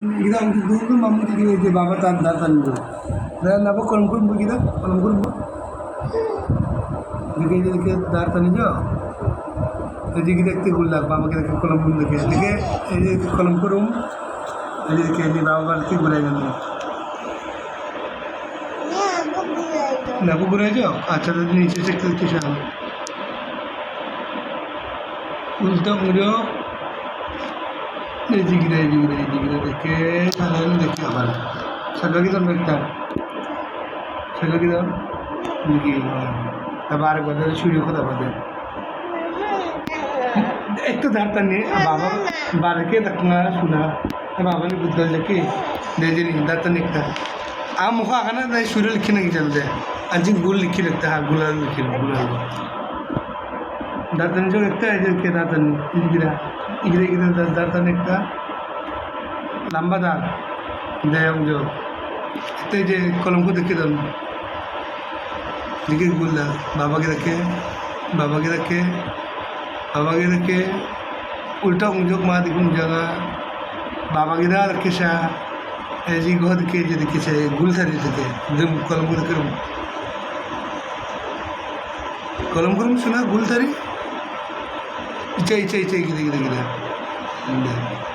Mamu di di baba tan datan dulu. Dan apa kolom kolom begitu kolom kolom. Dike dike datan jo. এদিকে দেখতে গুল্লাক বাবাকে দেখে কলম কুম দেখে এদিকে এই যে কলম করুম এদিকে যে বাবা বাড়িতে ঘুরে গেল নাবু ঘুরে যাও আচ্ছা তো নিচে চেক করতে উল্টো মুড়ো এদিকে এদিকে এদিকে দেখে সাধারণ দেখে আবার। সাগা কি দাম একটা? সাগা কি দাম দেখি আবার আরেকবার শুরু কথা বাদে একটু ধারতা নেই বাবা বারকে দেখনা শোনা। বাবা নি বুদ্ধ লেখে দে জিনি ধারতা নিকতা আ মুখ আগানা শুরু লিখি নাকি চল দে। গুল লিখি লিখতে হ্যাঁ গুলাল লিখি গুলাল। ದಾರ್ತಾನೆ ಜೋಗ ಇರ್ತಾ ಇದಕ್ಕೆ ದಾರ್ತಾನೆ ಇದು ಗಿಡ ಇಗಿರ ಗಿಡ ದಾರ್ತಾನೆ ಇರ್ತಾ ಲಂಬ ದಾರ್ দেয় জোগ ಇತ್ತೆ যে কলমকে দেখে দাম দিকে গুল্লা বাবাকে দেখে বাবাকে দেখে বাবাকে দেখে, উল্টা উঞ্জোগ মা দেখুন জাগা বাবাকে দা দেখে সা এজি ঘর দেখে যে দেখেছে গুল সারি থেকে কলমকে দেখে কলম করুন শোনা গুল ചെയ് ചെയ് ചെയ് ഇത് ഇത് ഇത് ഉണ്ട്.